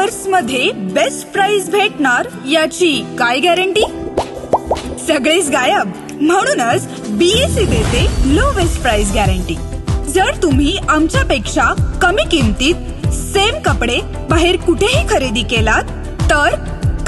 ऑफर्समध्ये best price भेटणार याची काय गॅरंटी सगळेच गायब. म्हणूनच बीएससी देते लो बेस्ट प्राइस गॅरंटी जर तुम्ही आमच्यापेक्षा कमी किमतीत सेम कपडे बाहेर कुठेही खरेदी केलात तर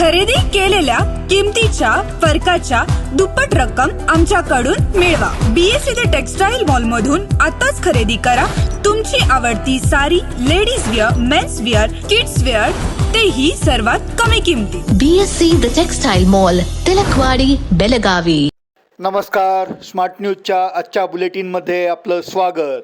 खरेदी केलेल्या किमतीच्या फरकाच्या दुप्पट रक्कम आमच्याकडून मिळवा. बीएससी द टेक्सटाईल मॉल मधून आताच खरेदी करा. तुमची आवडती sari ladies wear men's wear kids wear तेही सर्वात कमी किमतीत BSC the textile mall Tilakwadi Belagavi नमस्कार. स्मार्ट न्यूजच्या आजच्या बुलेटिनमध्ये आपलं स्वागत.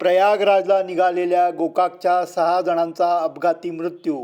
प्रयागराजला निघालेल्या गोकाकच्या सहा जणांचा अपघाती मृत्यू.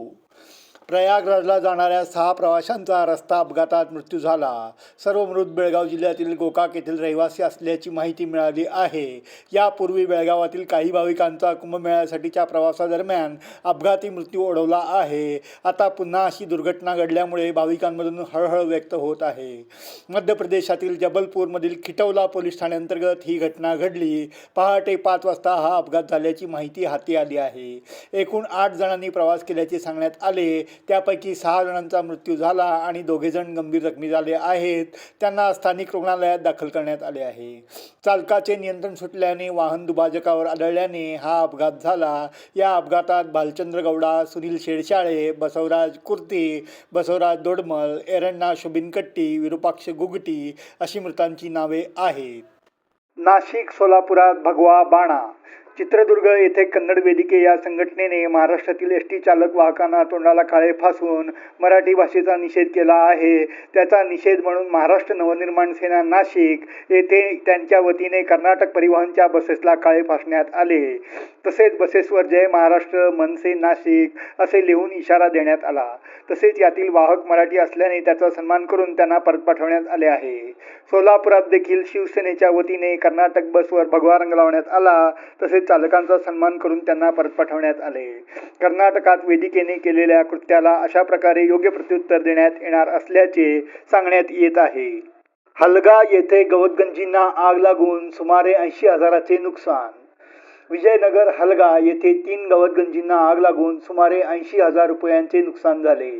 प्रयागराजला जाणाऱ्या सहा प्रवाशांचा रस्ता अपघातात मृत्यू झाला. सर्व मृत बेळगाव जिल्ह्यातील गोकाक येथील रहिवासी असल्याची माहिती मिळाली आहे. यापूर्वी बेळगावातील काही भाविकांचा कुंभमेळ्यासाठीच्या प्रवासादरम्यान अपघाती मृत्यू ओढवला आहे. आता पुन्हा अशी दुर्घटना घडल्यामुळे भाविकांमधून हळहळ व्यक्त होत आहे. मध्य प्रदेशातील जबलपूरमधील खिटवला पोलीस ठाण्याअंतर्गत ही घटना घडली. पहाटे पाच वाजता हा अपघात झाल्याची माहिती हाती आली आहे. एकूण आठ जणांनी प्रवास केल्याचे सांगण्यात आले. त्यापैकी सहा जणांचा मृत्यू झाला आणि दोघेजण गंभीर जखमी झाले आहेत. त्यांना स्थानिक रुग्णालयात दाखल करण्यात आले आहे. चालकाचे नियंत्रण सुटल्याने वाहन दुभाजकावर आढळल्याने हा अपघात झाला. या अपघातात भालचंद्र गौडा सुनील शेडशाळे बसवराज कुर्ती बसवराज दोडमल एरण्णा शुबिनकट्टी विरूपाक्ष गुगटी अशी मृतांची नावे आहेत. नाशिक सोलापुरात भगवा बाणा. चित्रदुर्ग येथे कन्नड वेदिके या संघटनेने महाराष्ट्रातील एस टी चालक वाहकांना तोंडाला काळे फासून मराठी भाषेचा निषेध केला आहे. त्याचा निषेध म्हणून महाराष्ट्र नवनिर्माण सेना नाशिक येथे त्यांच्या वतीने कर्नाटक परिवहनच्या बसेसला काळे फासण्यात आले. तसेच बसेसवर जय महाराष्ट्र मनसे नाशिक असे लिहून इशारा देण्यात आला. तसेच यातील वाहक मराठी असल्याने त्याचा सन्मान करून त्यांना परत पाठवण्यात आले आहे. सोलापुरात देखील शिवसेनेच्या वतीने कर्नाटक बसवर भगवा रंग लावण्यात आला. तसेच चालकांचा सन्मान करून त्यांना परत पाठवण्यात आले. कर्नाटकात वेदिकेने केलेल्या कृत्याला अशा प्रकारे योग्य प्रत्युत्तर देण्यात येणार असल्याचे सांगण्यात येत आहे. हलगा येथे गवतगंजींना आग लागून सुमारे ऐंशी हजाराचे नुकसान. विजयनगर हलगा येथे तीन गवतगंजींना आग लागून सुमारे ऐंशी हजार रुपयांचे नुकसान झाले.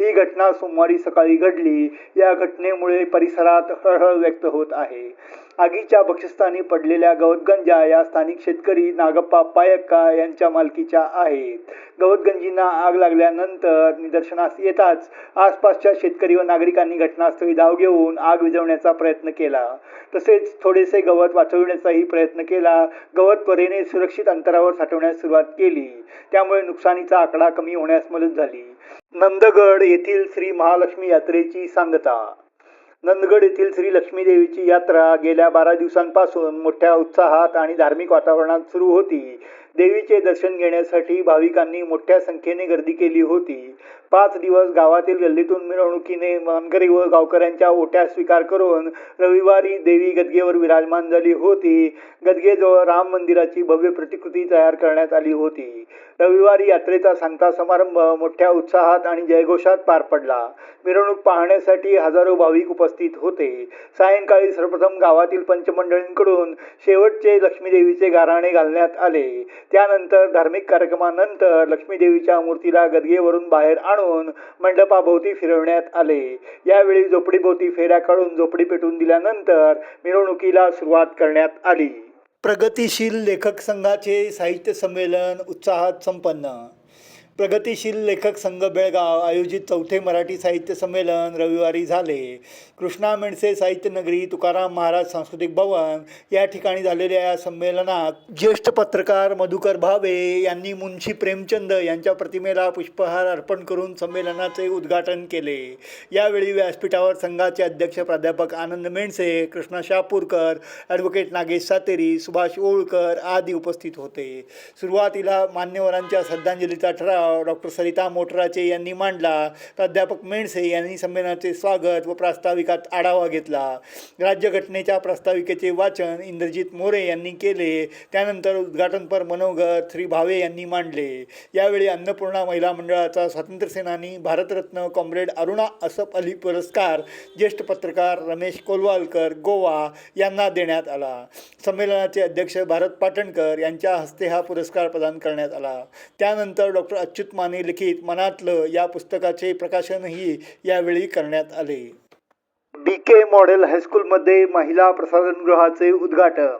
ही घटना सोमवारी सकाळी घडली. या घटनेमुळे परिसरात हळहळ व्यक्त होत आहे. आगीच्या बक्षस्थानी पडलेल्या गवतगंजा या स्थानिक शेतकरी नागप्पा पायक्का यांच्या मालकीच्या आहेत. गवतगंजींना आग लागल्यानंतर निदर्शनास येताच आसपासच्या शेतकरी व नागरिकांनी घटनास्थळी धाव घेऊन आग विझवण्याचा प्रयत्न केला. तसेच थोडेसे गवत वाचविण्याचाही प्रयत्न केला. गवत परेने सुरक्षित अंतरावर साठवण्यास सुरुवात केली. त्यामुळे नुकसानीचा आकडा कमी होण्यास मदत झाली. नंदगड येथील श्री महालक्ष्मी यात्रेची सांगता. नंदगड येथील श्री लक्ष्मी देवीची यात्रा गेल्या बारा दिवसांपासून मोठ्या उत्साहात आणि धार्मिक वातावरणात सुरू होती. देवीचे दर्शन घेण्यासाठी भाविकांनी मोठ्या संख्येने गर्दी केली होती. पाच दिवस गावातील गल्लीतून मिरवणुकीने मानकरी व गावकऱ्यांच्या ओट्या स्वीकार करून रविवारी देवी गदगेवर विराजमान झाली होती. गदगेजवळ राम मंदिराची भव्य प्रतिकृती तयार करण्यात आली होती. रविवारी यात्रेचा सांगता समारंभ मोठ्या उत्साहात आणि जयघोषात पार पडला. मिरवणूक पाहण्यासाठी हजारो भाविक उपस्थित होते. सायंकाळी सर्वप्रथम गावातील पंचमंडळींकडून शेवटचे लक्ष्मीदेवीचे गाराणे घालण्यात आले. त्यानंतर धार्मिक कार्यक्रमानंतर लक्ष्मीदेवीच्या मूर्तीला गदगेवरून बाहेर आणून मंडपाभोवती फिरवण्यात आले. यावेळी झोपडीभोवती फेऱ्या काढून झोपडी पेटून दिल्यानंतर मिरवणुकीला सुरुवात करण्यात आली. प्रगतिशील लेखक संघाचे साहित्य संमेलन उत्साहात संपन्न. प्रगतिशील लेखक संघ बेळगाव आयोजित चौथे मराठी साहित्य संमेलन रविवारी झाले. कृष्णा मेणसे साहित्य नगरी तुकाराम महाराज सांस्कृतिक भवन या ठिकाणी झालेल्या या संमेलनात ज्येष्ठ पत्रकार मधुकर भावे यांनी मुंशी प्रेमचंद यांच्या प्रतिमेला पुष्पहार अर्पण करून संमेलनाचे उद्घाटन केले. यावेळी व्यासपीठावर संघाचे अध्यक्ष प्राध्यापक आनंद मेणसे कृष्णा शापूरकर ॲडव्होकेट नागेश सातेरी सुभाष ओळकर आदी उपस्थित होते. सुरुवातीला मान्यवरांच्या श्रद्धांजलीचा ठराव डॉक्टर सरिता मोटराचे यांनी मांडला. प्राध्यापक मेणसे यांनी संमेलनाचे स्वागत व प्रास्ताविकात आढावा घेतला. राज्यघटनेच्या प्रास्ताविकेचे वाचन इंद्रजित मोरे यांनी केले. त्यानंतर उद्घाटनपर मनोगत श्री भावे यांनी मांडले. यावेळी अन्नपूर्णा महिला मंडळाचा स्वातंत्र्यसेनानी भारतरत्न कॉम्रेड अरुणा असफ अली पुरस्कार ज्येष्ठ पत्रकार रमेश कोलवालकर गोवा यांना देण्यात आला. संमेलनाचे अध्यक्ष भारत पाटणकर यांच्या हस्ते हा पुरस्कार प्रदान करण्यात आला. त्यानंतर डॉक्टर अच्युत माने लिखित मनातलं या पुस्तकाचे प्रकाशनही यावेळी करण्यात आले. बी के मॉडेल हायस्कूलमध्ये महिला प्रसाधनगृहाचे उद्घाटन.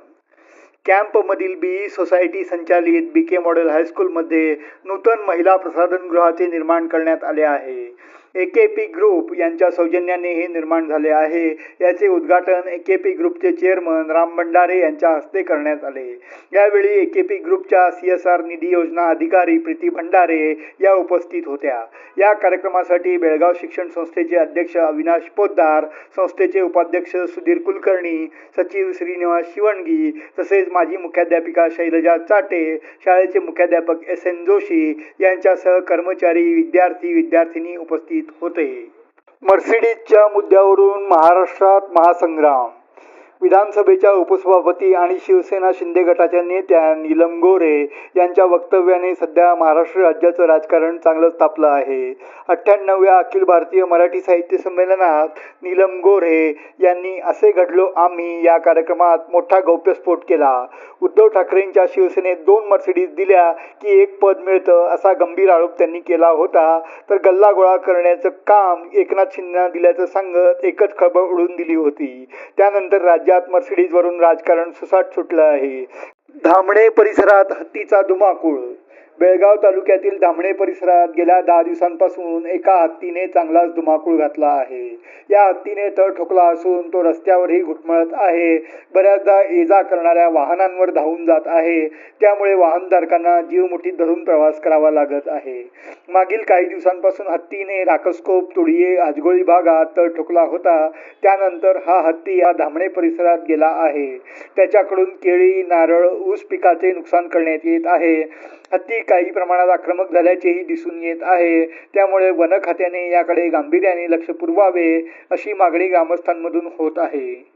कॅम्पमधील बी सोसायटी संचालित बी के मॉडेल हायस्कूलमध्ये नूतन महिला प्रसाधनगृहाचे निर्माण करण्यात आले आहे. ए के पी ग्रुप यांच्या सौजन्याने हे निर्माण झाले आहे. याचे उद्घाटन ए के पी ग्रुपचे चेअरमन राम भंडारे यांच्या हस्ते करण्यात आले. यावेळी ए के पी ग्रुपच्या सी एस आर निधी योजना अधिकारी प्रीती भंडारे या उपस्थित होत्या. या कार्यक्रमासाठी बेळगाव शिक्षण संस्थेचे अध्यक्ष अविनाश पोद्दार संस्थेचे उपाध्यक्ष सुधीर कुलकर्णी सचिव श्रीनिवास शिवणगी तसेच माजी मुख्याध्यापिका शैलजा चाटे शाळेचे मुख्याध्यापक एस एन जोशी यांच्यासह कर्मचारी विद्यार्थी विद्यार्थिनी उपस्थित होते. मर्सिडीजच्या मुद्द्यावरून महाराष्ट्रात महासंग्राम. विधानसभेच्या उपसभापती आणि शिवसेना शिंदे गटाच्या नेत्या नीलम गोरे यांच्या वक्तव्याने सध्या महाराष्ट्र राज्याचं राजकारण चांगलंच तापलं आहे. अठ्ठ्याण्णव्या अखिल भारतीय मराठी साहित्य संमेलनात नीलम गोरे यांनी असे घडलो आम्ही या कार्यक्रमात मोठा गौप्यस्फोट केला. उद्धव ठाकरेंच्या शिवसेनेत दोन मर्सिडीज दिल्या की एक पद मिळतं असा गंभीर आरोप त्यांनी केला होता. तर गल्ला गोळा करण्याचं काम एकनाथ शिंदेना दिल्याचं सांगत एकच खळबळ उडून दिली होती. त्यानंतर राज्यात मर्सिडीजवरून राजकारण सुसाट सुटलं आहे. धामणे परिसरात हत्तीचा धुमाकूळ बेळगाव तालुक्यातील धामणे परिसरात गेल्या दहा दिवसांपासून एका हत्तीने चांगलाच धुमाकूळ घातला आहे. या हत्तीने तळ ठोकला असून तो रस्त्यावरही घुटमळत आहे. बऱ्याचदा ये जा करणाऱ्या वाहनांवर धावून जात आहे. त्यामुळे वाहनधारकांना जीव मुठीत धरून प्रवास करावा लागत आहे. मागील काही दिवसांपासून हत्तीने राकस्कोप तुडिये आजगोळी भागात तळ ठोकला होता. त्यानंतर हा हत्ती या धामणे परिसरात गेला आहे. त्याच्याकडून केळी नारळ ऊस पिकाचे नुकसान करण्यात येत आहे. हत्ती काही प्रमाणात आक्रमक झाल्याचेही दिसून येत आहे. त्यामुळे वन खात्याने याकडे गांभीर्याने लक्ष पुरवावे अशी मागणी ग्रामस्थांमधून होत आहे.